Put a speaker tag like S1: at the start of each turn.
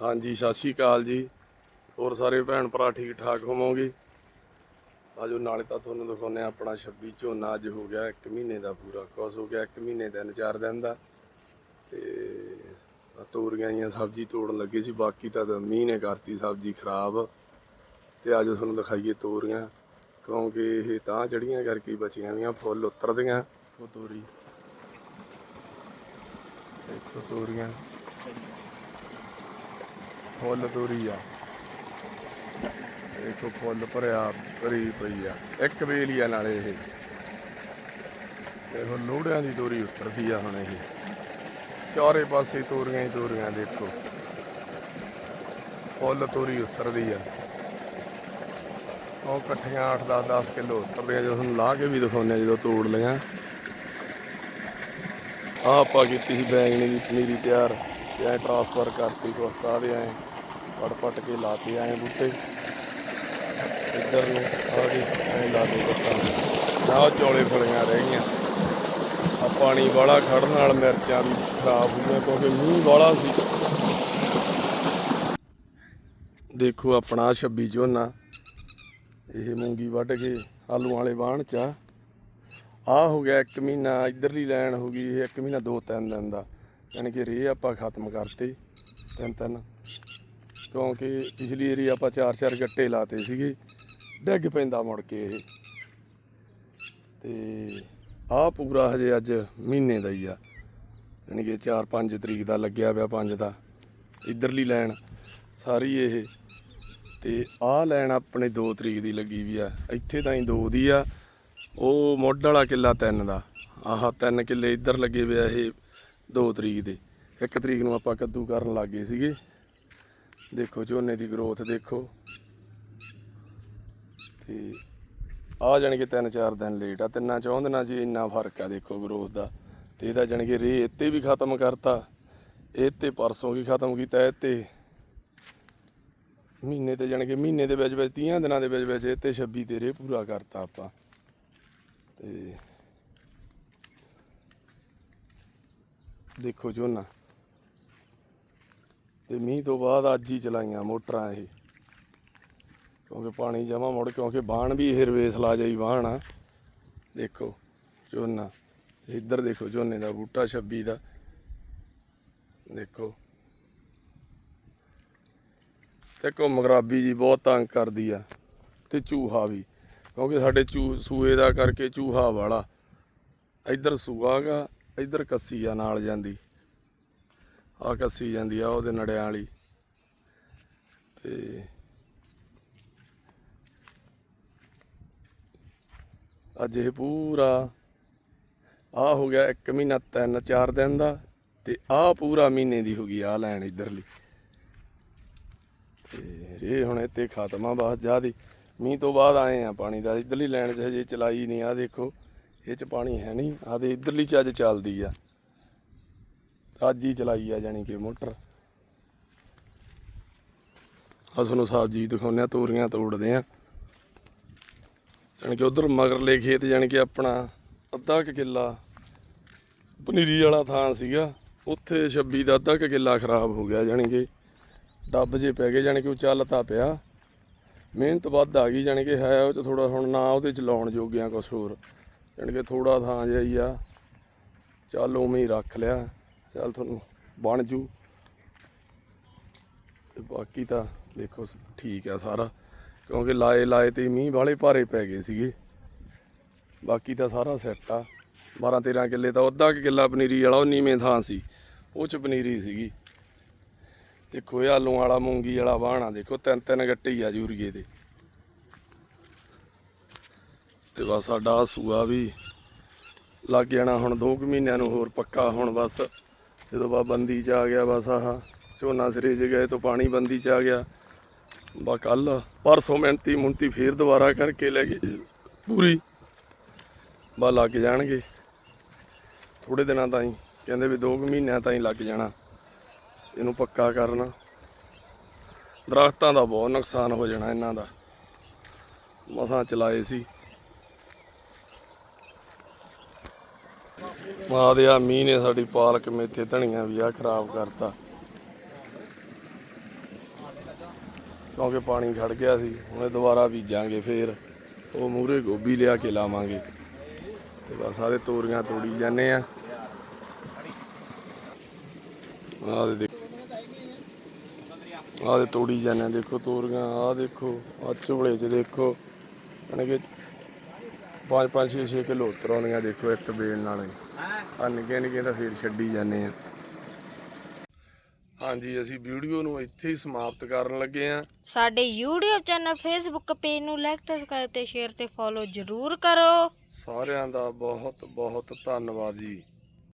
S1: ਹਾਂਜੀ ਸਤਿ ਸ਼੍ਰੀ ਅਕਾਲ ਜੀ। ਹੋਰ ਸਾਰੇ ਭੈਣ ਭਰਾ ਠੀਕ ਠਾਕ ਹੋਵੋਗੇ? ਆਜੋ ਨਾਲੇ ਤਾਂ ਤੁਹਾਨੂੰ ਦਿਖਾਉਂਦੇ ਹਾਂ ਆਪਣਾ 26 ਝੋਨਾ ਅੱਜ ਹੋ ਗਿਆ 1 ਮਹੀਨੇ ਦਾ ਪੂਰਾ। ਕੁਛ ਹੋ ਗਿਆ 1 ਮਹੀਨੇ ਤਿੰਨ ਚਾਰ ਦਿਨ ਦਾ। ਤੇ ਆਹ ਤੋਰੀਆਂ ਆਈਆਂ ਸਬਜ਼ੀ ਤੋੜਨ ਲੱਗੇ ਸੀ। ਬਾਕੀ ਤਾਂ ਮੀਂਹ ਨੇ ਕਰਤੀ ਸਬਜ਼ੀ ਖਰਾਬ। ਤੇ ਆਜੋ ਤੁਹਾਨੂੰ ਦਿਖਾਈਏ ਤੋਰੀਆਂ। ਕਿਉਂਕਿ ਇਹ ਤਾਂ ਚੜੀਆਂ ਕਰਕੇ ਬਚੀਆਂ ਵੀਆਂ ਫੁੱਲ ਉਤਰਦੀਆਂ। ਉਹ ਤੋਰੀ। ਦੇਖੋ ਤੋਰੀਆਂ। ਫੁੱਲ ਤੋਰੀ ਆ। ਦੇਖੋ ਫੁੱਲ ਭਰਿਆ, ਭਰੀ ਪਈ ਆ। ਇੱਕ ਵੇਲੀ ਆ ਨਾਲੇ ਇਹ। ਦੇਖੋ ਲੋੜਿਆਂ ਦੀ ਤੋਰੀ ਉਤਰਦੀ ਆ ਹੁਣ ਇਹ। ਚਾਰੇ ਪਾਸੇ ਤੋਰੀਆਂ ਹੀ ਤੋਰੀਆਂ, ਦੇਖੋ। ਫੁੱਲ ਤੋਰੀ ਉਤਰਦੀ ਆ। ਉਹ ਇਕੱਠੀਆਂ 8 10 10 ਕਿਲੋ ਉਤਰਦੀਆਂ ਜਦੋਂ ਤੁਹਾਨੂੰ ਲਾ ਕੇ ਵੀ ਦਿਖਾਉਂਦੇ ਆ, ਜਦੋਂ ਤੋੜ ਲਈਆਂ। ਆਹ ਆਪਾਂ ਕੀਤੀ ਸੀ ਬੈਂਗਣੀ ਦੀ ਪਨੀਰੀ ਤਿਆਰ। ਤੇ ਐ ਟ੍ਰਾਂਸਫਰ ਕਰਤੀ ਕੋਸਤਾ ਦੇ ਐ ਪੜ ਪੜ ਕੇ ਲਾਤੇ ਆਏ ਬੂਟੇ। ਇੱਧਰ ਨੂੰ ਆ ਵੀ ਐ ਲਾ ਬੱਤਾਂ ਨਾ। ਚੌਲੇ ਫਲੀਆਂ ਰਹਿ ਗਈਆਂ। ਆ ਪਾਣੀ ਵਾਲਾ ਖੜਨ ਨਾਲ ਮਿਰਚਾਂ ਵੀ ਖਰਾਬ ਹੋਈਆਂ ਕਿਉਂਕਿ ਮੀਂਹ ਵਾਲਾ ਸੀ। ਦੇਖੋ ਆਪਣਾ 26 ਝੋਨਾ। ਇਹ ਮੂੰਗੀ ਵੱਢ ਕੇ ਆਲੂ ਵਾਲੇ ਬਾਣ ਚ ਆ। ਆ ਹੋ ਗਿਆ 1 ਮਹੀਨਾ ਇਧਰਲੀ ਲਾਈਨ ਹੋ ਗਈ, ਇਹ 1 ਮਹੀਨਾ 2-3 ਦਿਨ ਦਾ। ਯਾਨੀ ਕਿ ਰੇ ਆਪਾਂ ਖਤਮ ਕਰਤੇ। ਤਿੰਨ ਤਿੰਨ ਕਿਉਂਕਿ ਪਿਛਲੀ ਏਰੀ ਆਪਾਂ 4-4 ਗੱਟੇ ਲਾਤੇ ਸੀਗੇ, ਡਿੱਗ ਪੈਂਦਾ ਮੁੜ ਕੇ ਇਹ। ਤੇ ਆ ਪੂਰਾ ਹਜੇ ਅੱਜ ਮਹੀਨੇ ਦਾ ਹੀ ਆ। ਯਾਨੀ ਕਿ 4-5 ਤਰੀਕ ਦਾ ਲੱਗਿਆ ਪਿਆ 5 ਦਾ, ਇਧਰਲੀ ਲਾਈਨ ਸਾਰੀ ਇਹ। ਤੇ ਆਹ ਲਾਈਨ ਆਪਣੇ 2 ਤਰੀਕ ਦੀ ਲੱਗੀ ਵੀ ਆ, ਇੱਥੇ ਤਾਂ ਹੀ 2 ਦੀ ਆ। ਉਹ ਮੁੱਢ ਵਾਲਾ ਕਿੱਲਾ 3 ਦਾ, ਆਹ 3 ਕਿੱਲੇ ਇੱਧਰ ਲੱਗੇ ਹੋਏ ਆ ਇਹ 2 ਤਰੀਕ ਦੇ। 1 ਤਰੀਕ ਨੂੰ ਆਪਾਂ ਕੱਦੂ ਕਰਨ ਲੱਗੇ ਸੀਗੇ। ਦੇਖੋ ਝੋਨੇ ਦੀ ਗਰੋਥ ਦੇਖੋ। ਤੇ ਆ ਜਾਣੀ ਕਿ 3-4 ਦਿਨ ਲੇਟ ਆ, ਤਿੰਨਾਂ ਚੌਂ ਦਿਨਾਂ 'ਚ ਇੰਨਾ ਫ਼ਰਕ ਆ ਦੇਖੋ ਗਰੋਥ ਦਾ। ਤੇ ਇਹਦਾ ਜਾਣੀ ਕਿ ਰੇ ਇੱਥੇ ਵੀ ਖਤਮ ਕਰਤਾ ਇਹ ਤੇ ਪਰਸੋਂ ਵੀ ਖਤਮ ਕੀਤਾ ਇਹ ਤੇ ਮਹੀਨੇ ਤੇ ਜਾਣੀ ਕਿ ਮਹੀਨੇ ਦੇ ਵਿੱਚ ਵਿੱਚ 30 ਦਿਨਾਂ ਦੇ ਵਿੱਚ ਵਿੱਚ ਇਹ ਤੇ 26 ਤੇ ਰੇ ਪੂਰਾ ਕਰਤਾ ਆਪਾਂ। ਤੇ ਦੇਖੋ ਝੋਨਾ ਤੇ ਮੀਂਹ ਤੋਂ ਬਾਅਦ ਅੱਜ ਹੀ ਚਲਾਈਆਂ ਮੋਟਰਾਂ ਇਹ। ਕਿਉਂਕਿ ਪਾਣੀ ਜਮਾ ਮੁੜ, ਕਿਉਂਕਿ ਬਾਣ ਵੀ ਇਹ ਰਵੇਸ ਲਾ ਜਾਈ ਬਾਣ ਆ। ਦੇਖੋ ਝੋਨਾ, ਇੱਧਰ ਦੇਖੋ ਝੋਨੇ ਦਾ ਬੂਟਾ 26 ਦਾ। ਦੇਖੋ। ਤੇ ਕੋ ਮਗਰਾਬੀ ਜੀ ਬਹੁਤ ਤੰਗ ਕਰਦੀ ਆ, ਤੇ ਚੂਹਾ ਵੀ। ਕਿਉਂਕਿ ਸਾਡੇ ਚੂ, ਸੂਏ ਦਾ ਕਰਕੇ ਚੂਹਾ ਵਾਲਾ। ਇੱਧਰ ਸੂਆਗਾ ਇੱਧਰ ਕੱਸੀ ਆ ਨਾਲ ਜਾਂਦੀ। ਆ ਕੱਸੀ ਜਾਂਦੀ ਆ ਉਹਦੇ ਨੜਿਆਂ ਵਾਲੀ। ਤੇ ਅੱਜ ਇਹ ਪੂਰਾ ਆ ਹੋ ਗਿਆ 1 ਮਹੀਨਾ 3 4 ਦਿਨ ਦਾ ਤੇ ਆ ਪੂਰਾ ਮਹੀਨੇ ਦੀ ਹੋ ਗਈ ਆ ਲੈਣ ਇੱਧਰਲੀ। ਤੇ ਰੇ ਹੁਣ ਇੱਥੇ ਖਾਤਮਾ ਆ ਬਸ ਮੀਂਹ ਤੋਂ ਬਾਅਦ ਆਏ ਆ ਪਾਣੀ ਦਾ, ਇਧਰਲੀ ਲੈਣ 'ਚ ਹਜੇ ਚਲਾਈ ਨਹੀਂ ਆ ਦੇਖੋ, ਇਹ 'ਚ ਪਾਣੀ ਹੈ ਨਹੀਂ ਆ ਦੇ ਇਧਰਲੀ 'ਚ ਅੱਜ ਚੱਲਦੀ ਆ। ਅੱਜ ਹੀ ਚਲਾਈ ਆ ਜਾਣੀ ਕਿ ਮੋਟਰ। ਆ ਤੁਹਾਨੂੰ ਸਬਜ਼ੀ ਦਿਖਾਉਂਦੇ ਆ ਤੋਰੀਆਂ ਤੋੜਦੇ ਆ ਜਾਣੀ ਕਿ ਉਧਰ ਮਗਰਲੇ ਖੇਤ ਜਾਣੀ ਕਿ ਆਪਣਾ ਅੱਧਾ ਕੁ ਕਿੱਲਾ ਪਨੀਰੀ ਵਾਲਾ ਥਾਂ ਸੀਗਾ। ਉੱਥੇ 26 ਦਾ ਅੱਧਾ ਕੁ ਕਿੱਲਾ ਖਰਾਬ ਹੋ ਗਿਆ ਜਾਣੀ ਕਿ ਡੱਬ ਜੇ ਪੈ ਗਏ, ਜਾਣੀ ਕਿ ਉਹ ਚੱਲਤਾ ਪਿਆ। ਮਿਹਨਤ ਵੱਧ ਆ ਗਈ ਜਾਣੀ ਕਿ ਹੈ ਉਹ ਚ ਥੋੜਾ ਹੁਣ ਨਾ ਉਹਦੇ ਚ ਲਾਉਣ ਜੋਗਿਆਂ ਕੁਛ ਹੋਰ। ਜਾਣੀ ਕਿ ਥੋੜਾ ਥਾਂ ਜਿਹਾ ਹੀ ਆ। ਚੱਲ ਉਵੇਂ ਹੀ ਰੱਖ ਲਿਆ। ਚੱਲ ਤੁਹਾਨੂੰ ਬਣ ਜੂ। ਤੇ ਬਾਕੀ ਤਾਂ ਦੇਖੋ ਸ- ਠੀਕ ਆ ਸਾਰਾ। ਕਿਉਂਕਿ ਲਾਏ ਲਾਏ ਤੇ ਮੀਂਹ ਵਾਲੇ ਭਾਰੇ ਪੈ ਗਏ ਸੀਗੇ। ਬਾਕੀ ਤਾਂ ਸਾਰਾ ਸੈੱਟ ਆ। 12 13 ਕਿੱਲੇ ਤਾਂ ਅੱਧਾ ਕੁ ਕਿੱਲਾ ਪਨੀਰੀ ਵਾਲਾ, ਉਹ ਨੀਵੇਂ ਥਾਂ ਸੀ। ਉਹ ਚ ਪਨੀਰੀ ਸੀਗੀ। ਦੇਖੋ, ਇਹ ਆਲੂ ਵਾਲਾ, ਮੂੰਗੀ ਵਾਲਾ ਬਾਣਾ ਦੇਖੋ, ਤਿੰਨ ਤਿੰਨ ਗੱਟੇ ਆ ਯੂਰੀਏ ਦੇ। ਤੇ ਬਸ ਸਾਡਾ ਆਹ ਸੂਆ ਵੀ ਲੱਗ ਜਾਣਾ ਹੁਣ 2 ਮਹੀਨਿਆਂ ਨੂੰ ਹੋਰ ਪੱਕਾ ਹੁਣ ਬਸ। ਜਦੋਂ ਬਾ ਬੰਦੀ ਚ ਆ ਗਿਆ ਬਸ ਆਹ ਝੋਨਾ ਸਿਰੇ 'ਚ ਗਏ ਤੋਂ ਪਾਣੀ ਬੰਦੀ ਚ ਆ ਗਿਆ। ਬਾ ਕੱਲ ਪਰਸੋਂ ਮਿੰਤੀ ਮੁੰਤੀ ਫੇਰ ਦੁਬਾਰਾ ਕਰਕੇ ਲੈ ਗਏ ਪੂਰੀ। ਬਾ ਲੱਗ ਜਾਣਗੇ। ਥੋੜੇ ਦਿਨਾਂ ਤਾਈਂ, ਕਹਿੰਦੇ ਵੀ 2 ਮਹੀਨਿਆਂ ਤਾਈਂ ਲੱਗ ਜਾਣਾ। ਇਹਨੂੰ ਪੱਕਾ ਕਰਨਾ। ਦਰਖਤਾਂ ਦਾ ਬਹੁਤ ਨੁਕਸਾਨ ਹੋ ਜਾਣਾ ਇਹਨਾਂ ਦਾ। ਮਸਾਂ ਚਲਾਏ ਸੀ। ਮਾਂ ਦੇ ਆ ਮੀਂਹ ਨੇ ਸਾਡੀ ਪਾਲਕ ਮੇਥੇ ਧਣੀਆਂ ਵੀ ਆ ਖਰਾਬ ਕਰਤਾ। ਕਿਉਂਕਿ ਪਾਣੀ ਖੜ ਗਿਆ ਸੀ ਹੁਣ ਦੁਬਾਰਾ ਬੀਜਾਂਗੇ ਫੇਰ। ਉਹ ਮੂਰੇ ਗੋਭੀ ਲਿਆ ਕੇ ਲਾਵਾਂਗੇ। ਤੇ ਬਸ ਆਦੇ ਤੋਰੀਆਂ ਤੋੜੀ ਜਾਂਦੇ ਆ। ਆਹ ਦੇ ਆਹ ਦੇ ਤੋੜੀ ਜਾਂਦੇ ਦੇਖੋ ਤੋਰੀਆਂ, ਆਹ ਦੇਖੋ, ਆਹ ਝੋਲੇ 'ਚ ਦੇਖੋ। ਯਾਨੀ ਕਿ ਪੰਜ ਪੰਜ 6 6 ਕਿਲੋ ਉਤਰਾਉਂਦੀਆਂ ਦੇਖੋ ਇੱਕ ਬੇਲ ਨਾਲ ਆ ਨਿੱਕੇ ਨਿੱਕੇ ਤਾਂ ਫੇਰ ਛੱਡੀ ਜਾਂਦੇ ਆ। ਹਾਂਜੀ ਅਸੀਂ ਵੀਡੀਓ ਨੂੰ ਇੱਥੇ ਹੀ ਸਮਾਪਤ ਕਰਨ ਲੱਗੇ ਆ
S2: ਸਾਡੇ YouTube ਚੈਨਲ Facebook ਪੇਜ ਨੂੰ ਲਾਈਕ ਤੇ ਸਬਸਕ੍ਰਾਈਬ ਤੇ ਸ਼ੇਅਰ ਤੇ ਫੋਲੋ ਜ਼ਰੂਰ ਕਰੋ।
S1: ਸਾਰਿਆਂ ਦਾ ਬਹੁਤ ਬਹੁਤ ਧੰਨਵਾਦ ਜੀ।